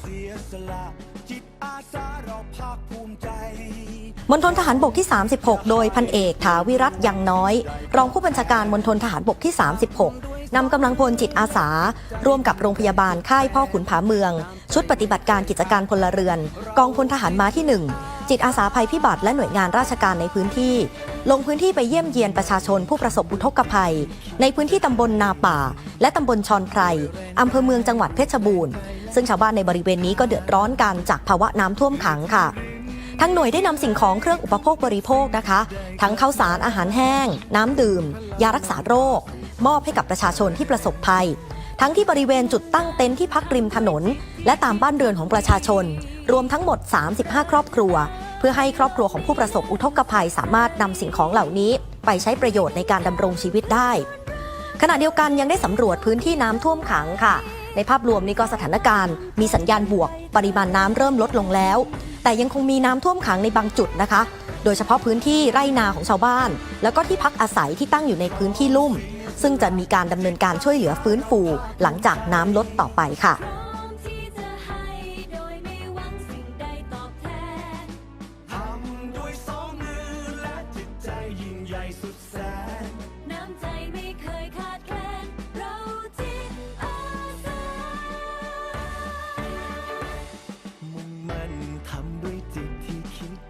เสียสละ จิตอาสาเราภาคภูมิใจมณฑลทหารบกที่ 36 โดยพันเอกถาวิรัตน์ยังน้อย รองผู้บัญชาการมณฑลทหารบกที่ 36 นำกำลังพลจิตอาสา ร่วมกับโรงพยาบาลค่ายพ่อขุนผาเมือง ชุดปฏิบัติการกิจการพลเรือน กองพลทหารม้าที่ 1 จิตอาสาภัยพิบัติและหน่วยงานราชการในพื้นที่ ลงพื้นที่ไปเยี่ยมเยียนประชาชนผู้ประสบอุทกภัย ในพื้นที่ตำบลนาป่า และตำบลชอนไพรอำเภอเมืองจังหวัดเพชรบูรณ์ ซึ่งชาวบ้านในบริเวณนี้ก็เดือดร้อนกันจากภาวะน้ำท่วมขังค่ะทางหน่วยได้นำสิ่งของเครื่องอุปโภคบริโภคนะคะ ทั้งข้าวสารอาหารแห้ง น้ำดื่ม ยารักษาโรค มอบให้กับประชาชนที่ประสบภัย ทั้งที่บริเวณจุดตั้งเต็นท์ที่พักริมถนน และตามบ้านเรือนของประชาชน รวมทั้งหมด 35 ครอบครัว เพื่อให้ครอบครัวของผู้ประสบอุทกภัยสามารถนำสิ่งของเหล่านี้ ไปใช้ประโยชน์ในการดำรงชีวิตได้ ขณะเดียวกันยังได้สำรวจพื้นที่น้ำท่วมขังค่ะ ในภาพรวมนี้ก็สถานการณ์ มีสัญญาณบวก ปริมาณน้ำเริ่มลดลงแล้ว แต่ยังคงมีน้ำท่วมขังในบางจุดนะคะ โดยเฉพาะพื้นที่ไร่นาของชาวบ้าน แล้วก็ที่พักอาศัยที่ตั้งอยู่ในพื้นที่ลุ่ม ซึ่งจะมีการดำเนินการช่วยเหลือฟื้นฟู หลังจากน้ำลดต่อไปค่ะสุด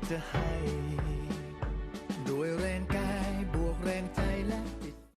to